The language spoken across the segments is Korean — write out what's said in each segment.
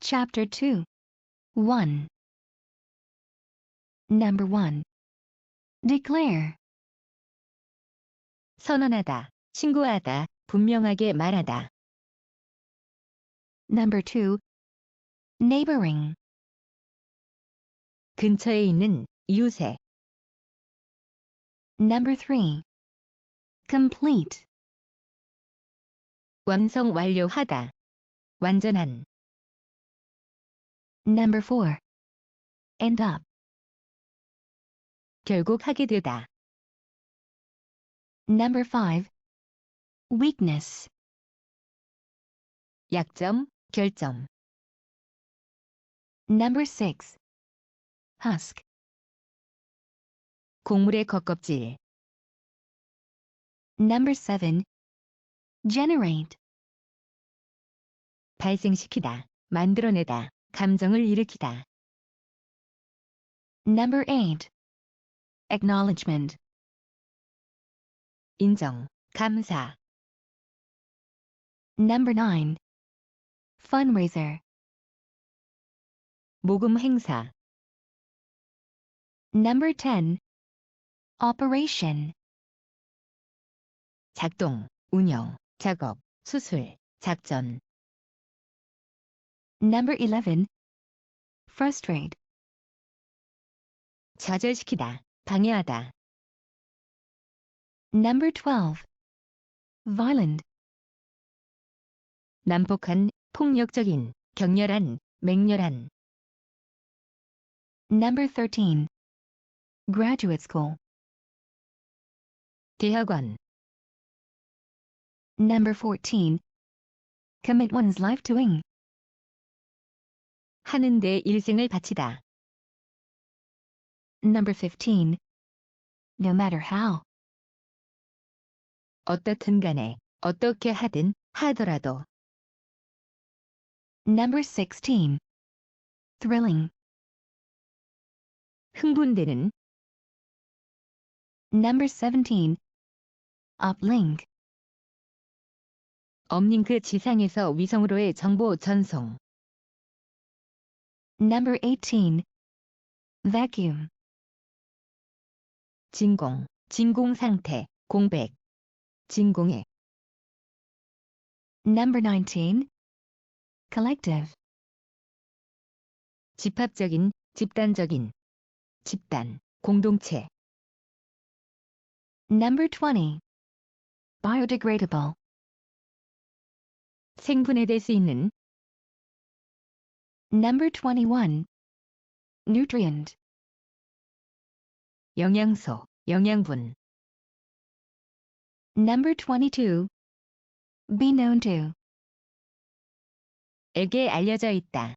Chapter 2 1. Number 1. Declare. 선언하다, 신고하다, 분명하게 말하다. Number 2. Neighboring. 근처에 있는 이웃에 Number 3. Complete. 완성 완료하다. 완전한 Number 4. End up. 결국 하게 되다. Number 5. Weakness. 약점, 결점. Number 6. Husk. 곡물의 겉껍질. Number 7. Generate. 발생시키다, 만들어내다, 감정을 일으키다. Number 8. Acknowledgement. 인정, 감사. Number 9. Fundraiser. 모금 행사. Number 10. Operation. 작동, 운영, 작업, 수술, 작전. Number 11. Frustrate. 좌절시키다, 방해하다. Number 12. Violent. 난폭한, 폭력적인, 격렬한, 맹렬한. Number 13. Graduate School. 대학원, Number 14. Commit one's life to ing. 하는 데 일생을 바치다. Number 15. No matter how. 어떻든 간에, 어떻게 하든, 하더라도. Number 16. Thrilling. 흥분되는, Number 17. Uplink. 업링크 지상에서 위성으로의 정보 전송. Number 18. Vacuum. 진공, 진공 상태, 공백. 진공의, Number 19. Collective. 집합적인, 집단적인. 집단, 공동체. Number 20. Biodegradable. 생분해될 수 있는, Number 21. Nutrient. 영양소, 영양분. Number 22. Be known to. 에게 알려져 있다.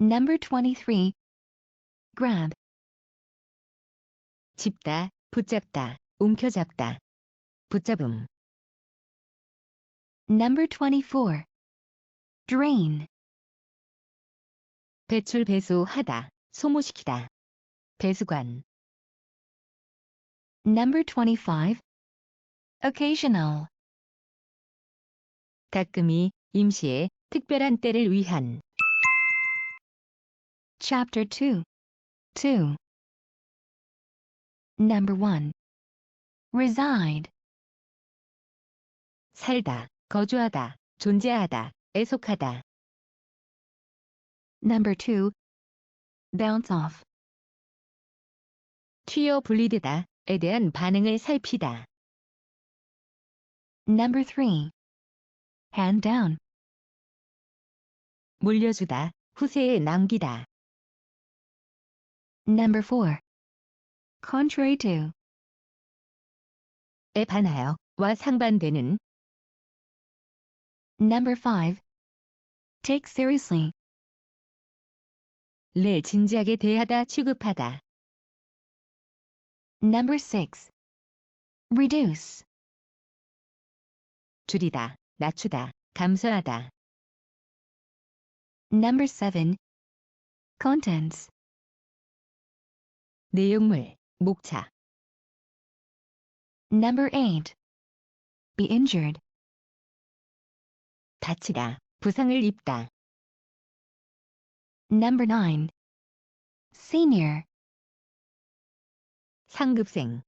Number 23. Grab. 집다, 붙잡다, 움켜잡다. 붙잡음, Number 24. Drain. 배출 배수하다, 소모시키다. 배수관, Number 25. Occasional. 가끔이, 임시에, 특별한 때를 위한. Chapter 2. 2. Number 1. Reside. 살다, 거주하다, 존재하다, 애속하다. Number 2. Bounce off. 튀어 분리되다에 대한 반응을 살피다. Number 3. Hand down. 물려주다, 후세에 남기다. Number 4. Contrary to. 에 반하여, 와 상반되는, Number 5. Take seriously. 를 진지하게 대하다, 취급하다. Number 6. Reduce. 줄이다, 낮추다, 감소하다. Number 7. Contents. 내용물, 목차. Number 8. Be injured. 다치다, 부상을 입다. Number 9. Senior. 상급생.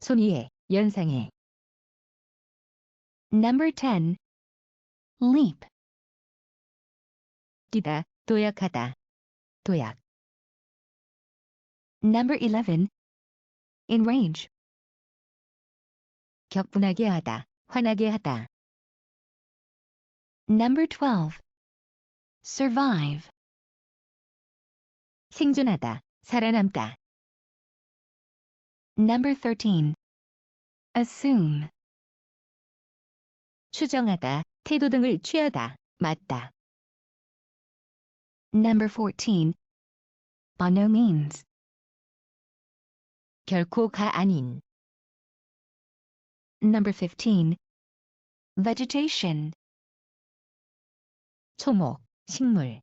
손위에, 연상에. Number 10. Leap. 뛰다, 도약하다. 도약. Number 11. Enrage. 격분하게 하다, 화나게 하다. Number 12. Survive. 생존하다, 살아남다. Number 13. Assume. 추정하다, 태도 등을 취하다, 맞다. Number 14. By no means. 결코가 아닌. Number 15. Vegetation. 초목, 식물.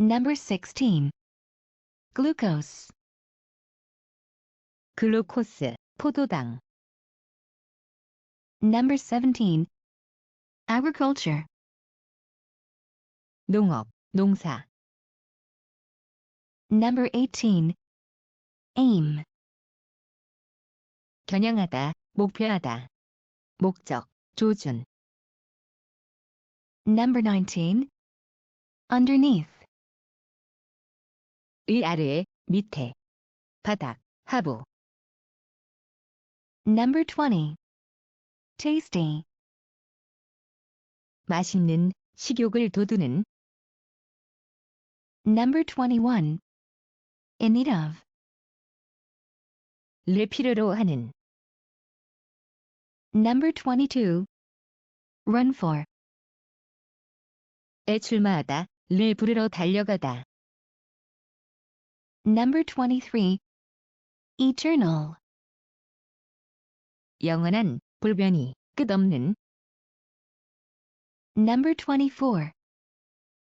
Number 16. Glucose. 글루코스, 포도당. Number 17. Agriculture. 농업, 농사. Number 18. Aim. 겨냥하다, 목표하다. 목적, 조준. Number 19. Underneath. 의 아래에, 밑에. 바닥, 하부. Number 20. Tasty. 맛있는, 식욕을 돋우는. Number 21. In need of. 를 필요로 하는. Number 22. Run for. 에 출마하다, 를 부르러 달려가다. Number 23. Eternal. 영원한, 불변이, 끝없는. Number 24.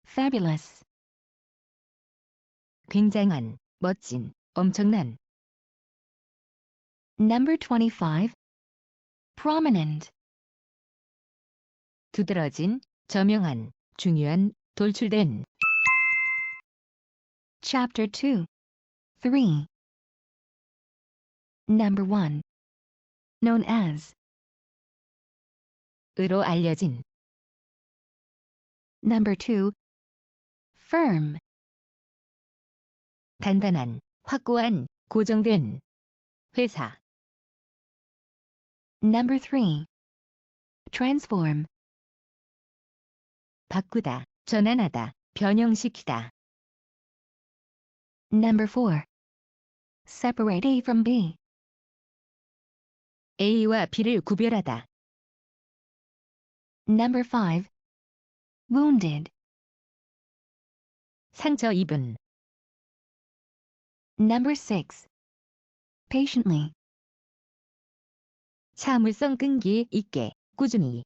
Fabulous. 굉장한, 멋진, 엄청난. Number 25. Prominent. 두드러진, 저명한, 중요한, 돌출된. Chapter 2. 3. Number 1. Known as. 으로 알려진. Number 2. Firm. 단단한, 확고한, 고정된. 회사, Number 3. Transform. 바꾸다, 전환하다, 변형시키다. Number 4. Separate A from B. A와 B를 구별하다. Number 5. Wounded. 상처 입은, Number 6. Patiently. 참을성 끈기 있게, 꾸준히.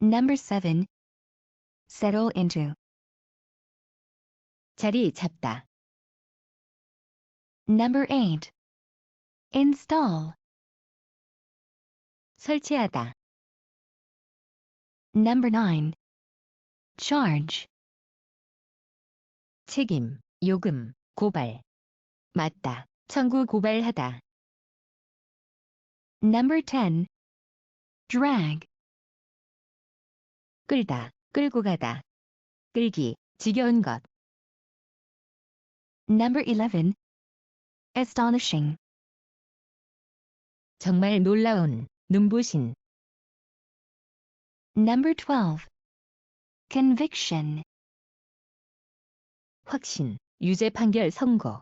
Number 7. Settle into. 자리 잡다. Number 8. Install. 설치하다. Number 9. Charge. 책임, 요금, 고발. 맞다. 청구 고발하다. Number 10. Drag. 끌다, 끌고 가다. 끌기, 지겨운 것. Number 11. Astonishing. 정말 놀라운, 눈부신. Number 12. Conviction. 확신, 유죄 판결 선고.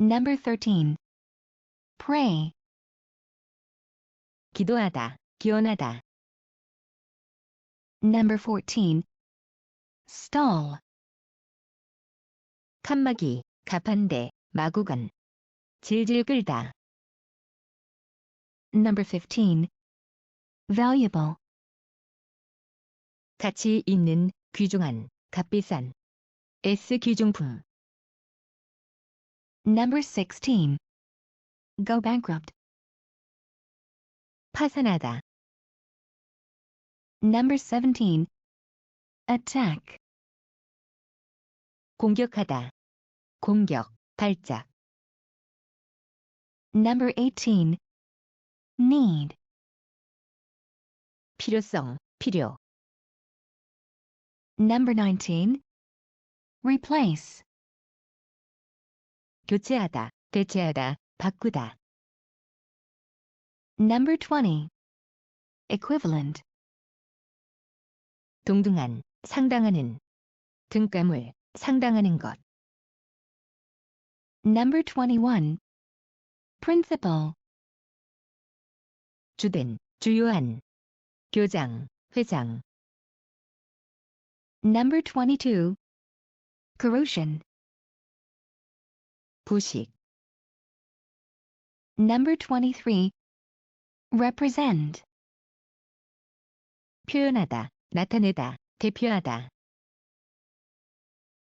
Number 13. Pray. 기도하다, 기원하다. Number 14. Stall. 칸막이, 가판대, 마구간. 질질 끌다. Number 15. Valuable. 가치 있는, 귀중한, 값비싼. S 귀중품. Number 16. Go bankrupt. 파산하다. Number 17. attack, 공격하다. 공격, 발작. number 18, need, 필요성, 필요. number 19, replace, 교체하다, 대체하다, 바꾸다. number 20, equivalent, 동등한, 상당하는. 등가물, 상당하는 것. number 21, principal, 주된, 주요한. 교장, 회장. number 22, corrosion, 부식, number 23, represent, 표현하다, 나타내다, 대표하다.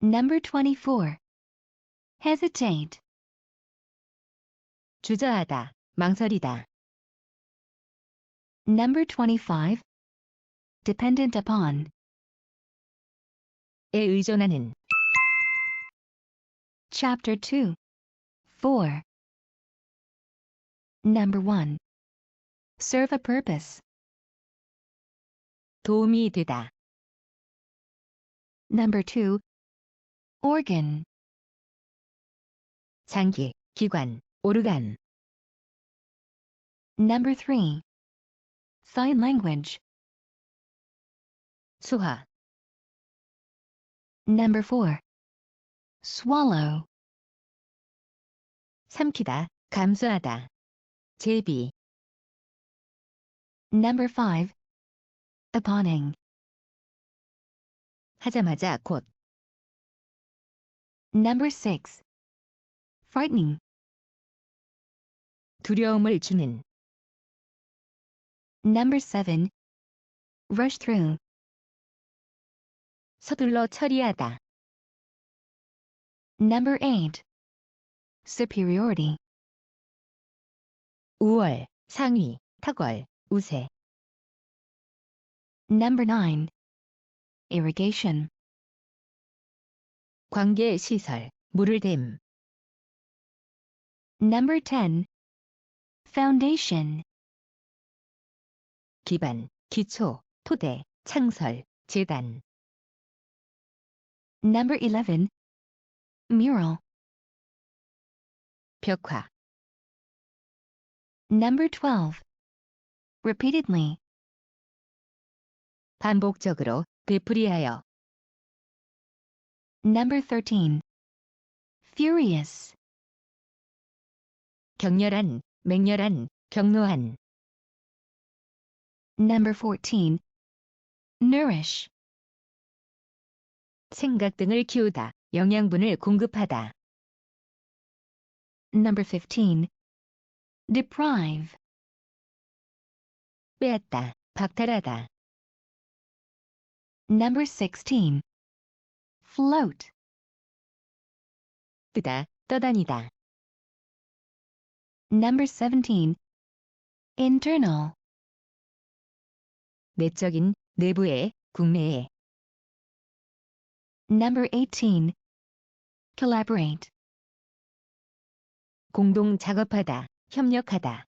number 24, hesitate, 주저하다, 망설이다. number 25, dependent upon, 에 의존하는. chapter 2, 4, number 1, serve a purpose, 도움이 되다. number 2, organ, 장기, 기관, 오르간. number 3, sign language, 수화, number 4, swallow, 삼키다, 감수하다. 제비, number 5, uphoning, 하자마자 곧. number 6, Frightening, 두려움을 주는. number 7, rush through, 서둘러 처리하다. number 8, superiority, 우월, 상위, 탁월, 우세. number 9, irrigation, 관계 시설, 물을 댐. number 10, foundation, 기반, 기초, 토대, 창설, 재단. number 11, mural, 벽화, number 12, repeatedly, 반복적으로, 되풀이하여. number 13, furious, 격렬한, 맹렬한, 격노한. number 14, nourish, 생각 등을 키우다, 영양분을 공급하다. number 15, deprive, 빼앗다, 박탈하다. number 16, float, 뜨다, 떠다니다. Number 17, internal, 내적인, 내부의, 국내의. number 18, collaborate, 공동 작업하다, 협력하다.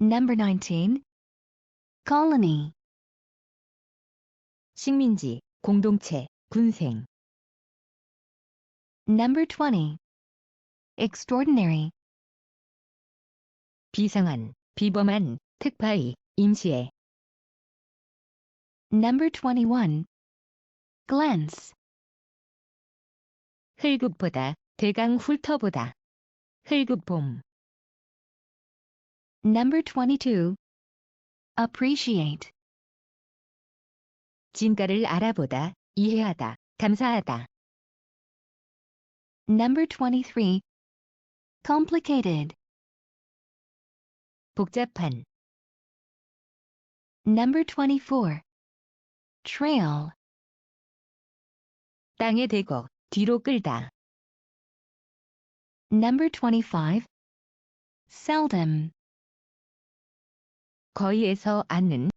number 19, colony, 식민지, 공동체, 군생. number 20, extraordinary, 비상한, 비범한, 특파의, 임시의. number 21, glance, 흙국보다, 대강 훑어보다. 흙국봄, number 22, appreciate, 진가를 알아보다, 이해하다, 감사하다. number 23, complicated, 복잡한, number 24, trail, 땅에 대고, 뒤로 끌다. number 25, seldom, 거의에서 않는,